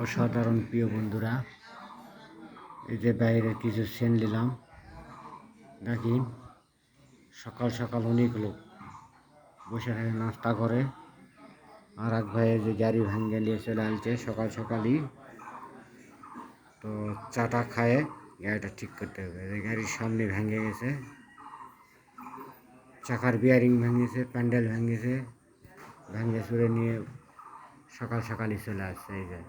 অসাধারণ প্রিয় বন্ধুরা, এই যে বাইরে কিছু সেন নিলাম। নাকি সকাল সকাল অনেক লোক বসে থাকে নাস্তা করে। আর এক ভাইয়ের যে গাড়ি ভাঙ্গে নিয়ে চলে আসছে সকাল সকালই। তো চাটা খায়ে গাড়িটা ঠিক করতে হবে। এই গাড়ির সামনে ভেঙে গেছে। চাকার বিয়ারিং ভেঙেছে প্যান্ডেল ভেঙেছে ভেঙে চুড়ে নিয়ে সকাল সকালই চলে আসছে এই যে।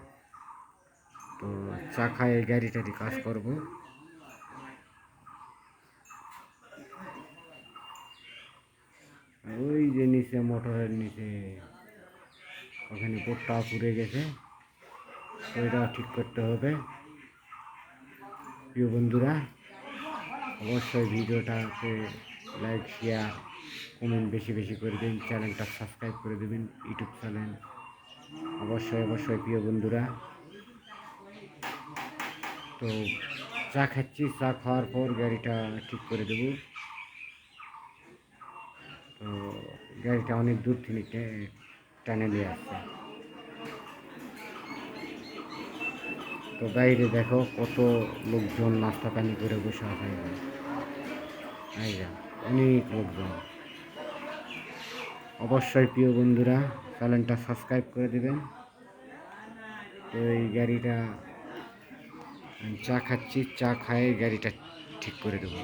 তো চা খায় গাড়ি টাড়ি কাজ করব। ওই যে নিচে, মোটরের নিচে, ওখানে বোটটা পুড়ে গেছে। ওইটা ঠিক করতে হবে। প্রিয় বন্ধুরা, অবশ্যই ভিডিওটাকে লাইক শেয়ার কমেন্ট বেশি বেশি করে দিন চ্যানেলটা সাবস্ক্রাইব করে দেবেন, ইউটিউব চ্যানেল। অবশ্যই অবশ্যই, প্রিয় বন্ধুরা। তো চা খাচ্ছি, চা খাওয়ার পর গাড়িটা ঠিক করে দেবো। তো গাড়িটা অনেক দূর থেকে টেনে নিয়ে আসছে। তো বাইরে দেখো কত লোকজন নাস্তা পানি করে বসে এখানে। অনেক লোকজন। অবশ্যই প্রিয় বন্ধুরা, চ্যানেলটা সাবস্ক্রাইব করে দেবেন। তো এই গাড়িটা চা খাচ্ছি, চা খায় গাড়িটা ঠিক করে দেবো।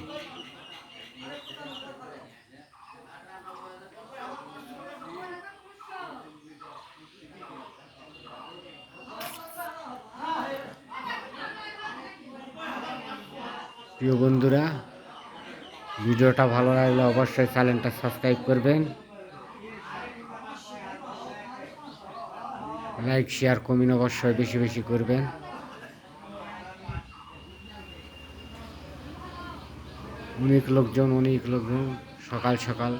প্রিয় বন্ধুরা, ভিডিওটা ভালো লাগলে অবশ্যই চ্যানেলটা সাবস্ক্রাইব করবেন। লাইক, শেয়ার, কমেন্ট অবশ্যই বেশি বেশি করবেন। অনেক লোকজন অনেক লোকজন, সকাল সকাল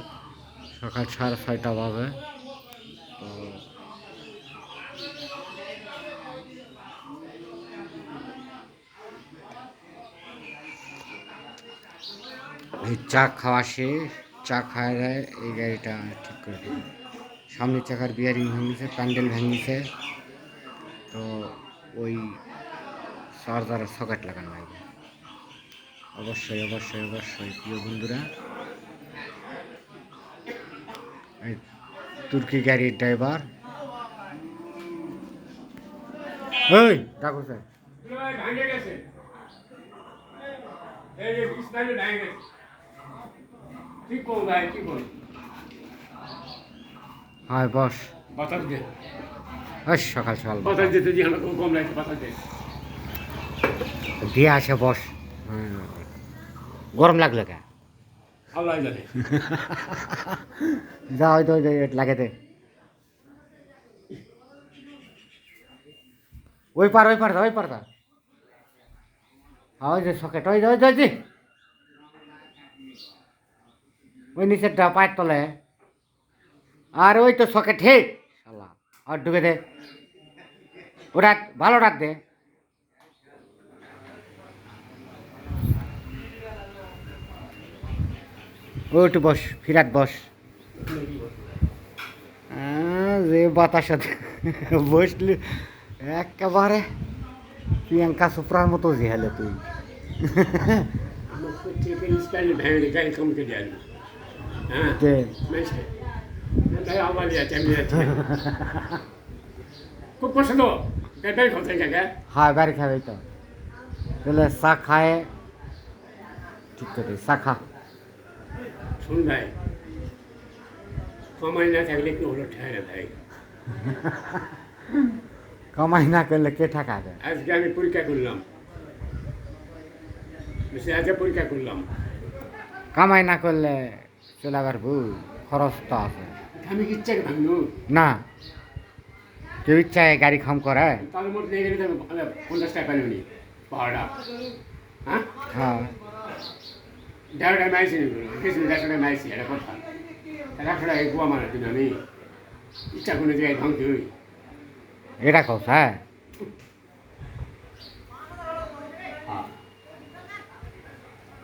সকাল সাড়ে ছয়টা বাজে। তো এই চা খাওয়া শেষ, চা খাওয়া যায় এই গাড়িটা ঠিক করে দেবে সামনের চাকার বিয়ারিং ভেঙেছে প্যান্ডেল ভেঙেছে। তো ওই চার্জারের সকেট লাগানো লাগবে অবশ্যই অবশ্যই অবশ্যই প্রিয় বন্ধুরা। এই তুর্কি গাড়ির ড্রাইভার। ডাকো স্যার। হয় বস। বাতাস দে। সকাল সকাল বাতাস। দিতে দিয়ে আমার কম লাগছে বাতাস দে। দিয়ে আসে বস। হুম। গরম লাগল কে? আল্লাহ জানে। যা হয়তো লাগাতে ওই পার ওই পার ওই পার দা। হ্যাঁ, ওই যে সকেট ওই ওই ওই ওই নিচেরটা পায়ের তলে। আর ওই তো সকেট হে আর ঢুকে দে। ওটা ভালো ডাক দে। একটু বস ফিরাট বস। আহ, যে বাতাসে বসলি একেবারে প্রিয়াঙ্কা চোপড়ার মতো হ্যাঁ যে তাই। হ্যাঁ বাড়ি খাবে তো। চা খায়। ঠিক চা খা। শুন ভাই কমাই না থাকলে একটু হলো ঠেলে ভাই? কামাই না করলে কে টাকা দেয় আজকে আমি পরীক্ষা করলাম। বেশি আজকে পরীক্ষা করলাম। কামাই না করলে চলে পারব খরচ তো আছে। আমি কি ইচ্ছা ভাঙলু না কেউ ইচ্ছায় গাড়ি খাম করে? তার মধ্যে পঞ্চাশ টাকা পানি পাহাড়া। হ্যাঁ? হ্যাঁ। দেড়শো টাকা মাইছি কিছু দেড়শো টাকা মাইছি এটা কথা একশো টাকা গোয়া মারা দিন আমি ইচ্ছা কোনো জায়গায় ভাঙতে হই এটা হ্যাঁ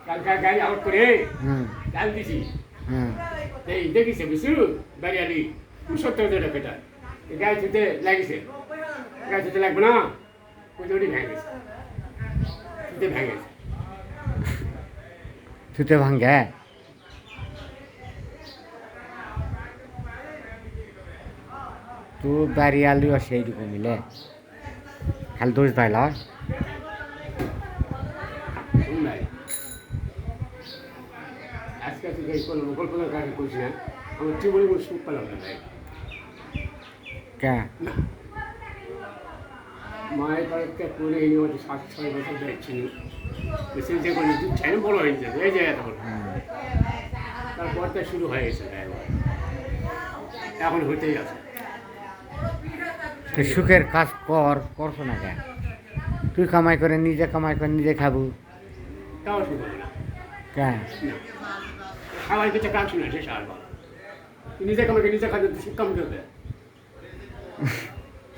কালকে গাড়ি আউট করে ডাল দিছি এই দেখিছে বুঝছু বাড়িয়ালি সত্তর টাকা গাড়ি ছুটে লাগিছে গাড়ি ছুটে লাগবে না ওই দড়ি ভেঙে গেছে সুতে ভেঙে গেছে ছুতে ভাঙ্গে তো বাড়ি আলু সেইটুকু মিলে খালি দোষ ভাই কে মায়ের বাড়িতে করে সাত ছয় বছর দেখছিল কোনো দুধ বড় হয়ে যেত এই বড়। তারপর তো শুরু হয়ে গেছে এখন হইতেই আছে। তুই সুখের কাজ কর করছ না কে তুই কামাই করে নিজে কামাই করে নিজে খাব। তাও শুরু হবে না। কে না। খাবার কিছু কাজ শুনে সে সার নিজে কামাকে নিজে খাতে তুই কম দেবে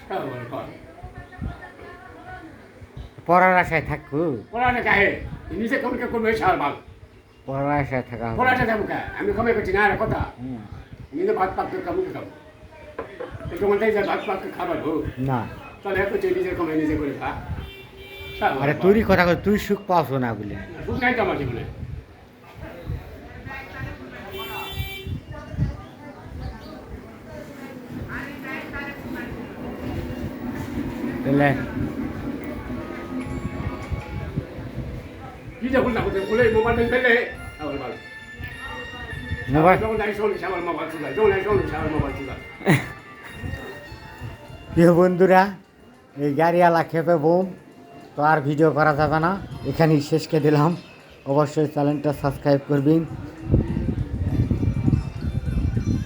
সার বল কর। পড়ার আশায় থাকব পড়াটা কাহে নিজে কামাকে করবে সার বল। পড়ার আশায় থাকা পড়াটা যাব কে? আমি কামাই করছি না আর কথা। নিজে ভাত পাক কামুকে খাব। মধ্যে যে ভাত পাক খাবার হোক না। তাহলে একটু তুই নিজে কামাই নিজে করে খা। আরে তুই কথা কর তুই সুখ পাওছো না বলে। সুখ নাই তো আমার জীবনে। তাহলে কি যে বললাম বলে মোবাইল ফেলে আবার ভালো। মোবাইল? যখন যাই চল্লিশ আমার মোবাইল চুলাই যখন যাই চল্লিশ আমার মোবাইল চুলাই প্রিয় বন্ধুরা এই গাড়িওয়ালা খেপে বোম তো আর ভিডিও করা যাবে না। এখানেই শেষকে দিলাম। অবশ্যই চ্যানেলটা সাবস্ক্রাইব করবেন।